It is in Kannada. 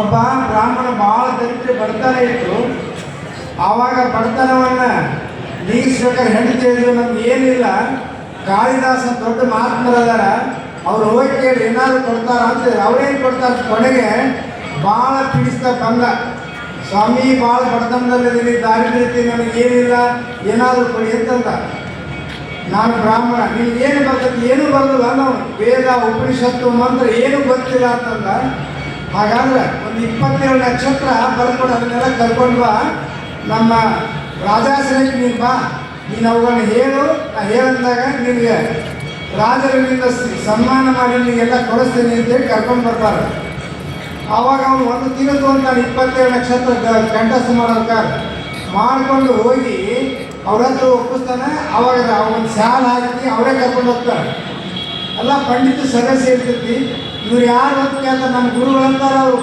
ಒಬ್ಬ ಬ್ರಾಹ್ಮಣ ಭಾಳ ದರಿದ್ರ ಬಡತನ ಇತ್ತು. ಆವಾಗ ಬಡತನವನ್ನು ನೀಗಿಸ್ಬೇಕಾದ್ರೆ ಹೆಂಡತಿ ಹೇಳಿದ್ರು ನಮ್ಗೆ ಏನಿಲ್ಲ. ಕಾಳಿದಾಸ ದೊಡ್ಡ ಮಹಾತ್ಮರದಾರ. ಅವ್ರು ಹೋಗಿ ಕೇಳಿ ಏನಾದ್ರು ಕೊಡ್ತಾರ ಅಂತ ಅವ್ರೇನು ಕೊಡ್ತಾರೆ? ಕೊನೆಗೆ ಭಾಳ ಪೀಡಿಸ್ತಾ ಬಂದ. ಸ್ವಾಮಿ ಭಾಳ ಬಡತನದಲ್ಲಿದ್ದೀನಿ ನನಗೆ ಏನಿಲ್ಲ, ಏನಾದರೂ ಕೊಡಿ ಅಂತಂದ ನಾನು ಬ್ರಾಹ್ಮಣ ನಿಮ್ಗೆ ಏನು ಬರ್ತದೆ ಏನು ಬರೋದಿಲ್ಲ ನಾವು. ವೇದ, ಉಪನಿಷತ್ತು, ಮಂತ್ರ ಏನು ಗೊತ್ತಿಲ್ಲ ಅಂತಂದ. ಹಾಗಾದ್ರೆ ಒಂದು ಇಪ್ಪತ್ತೇಳು ನಕ್ಷತ್ರ ಬರ್ಕೊಂಡು ಅದನ್ನೆಲ್ಲ ಕರ್ಕೊಂಡು ಬಾ. ನಮ್ಮ ರಾಜಾಸನಕ್ಕೆ ನೀನು ಬಾ. ನೀನು ಅವುಗಳನ್ನ ಹೇಳು. ನಾ ಹೇಳಂದಾಗ ನಿನಗೆ ರಾಜರಿಂದ ಸನ್ಮಾನ ಮಾಡಿ ನಿನಗೆಲ್ಲ ಕೊಡಿಸ್ತೀನಿ ಅಂತೇಳಿ ಕರ್ಕೊಂಡು ಬರ್ತಾರೆ ಆವಾಗ ಅವನು ಒಂದು ತಿನ್ನದು ಅಂತ ಇಪ್ಪತ್ತೇಳು ನಕ್ಷತ್ರ ಗಂಟೆ ಮಾಡ್ಕೊಂಡು ಮಾಡಿಕೊಂಡು ಹೋಗಿ ಅವ್ರ ಹತ್ರ ಒಪ್ಪಿಸ್ತಾನೆ. ಅವಾಗ ಒಂದು ಶಾಲ್ ಹಾಕಿ ಅವರೇ ಕರ್ಕೊಂಡು ಹೋಗ್ತಾರೆ. ಎಲ್ಲ ಪಂಡಿತ ಸದಸ್ಯ ಇರ್ತೈತಿ ಇವ್ರು ಯಾರು ಅಂತ ನಮ್ಮ ಗುರುಗಳಂತಾರ ಅವರು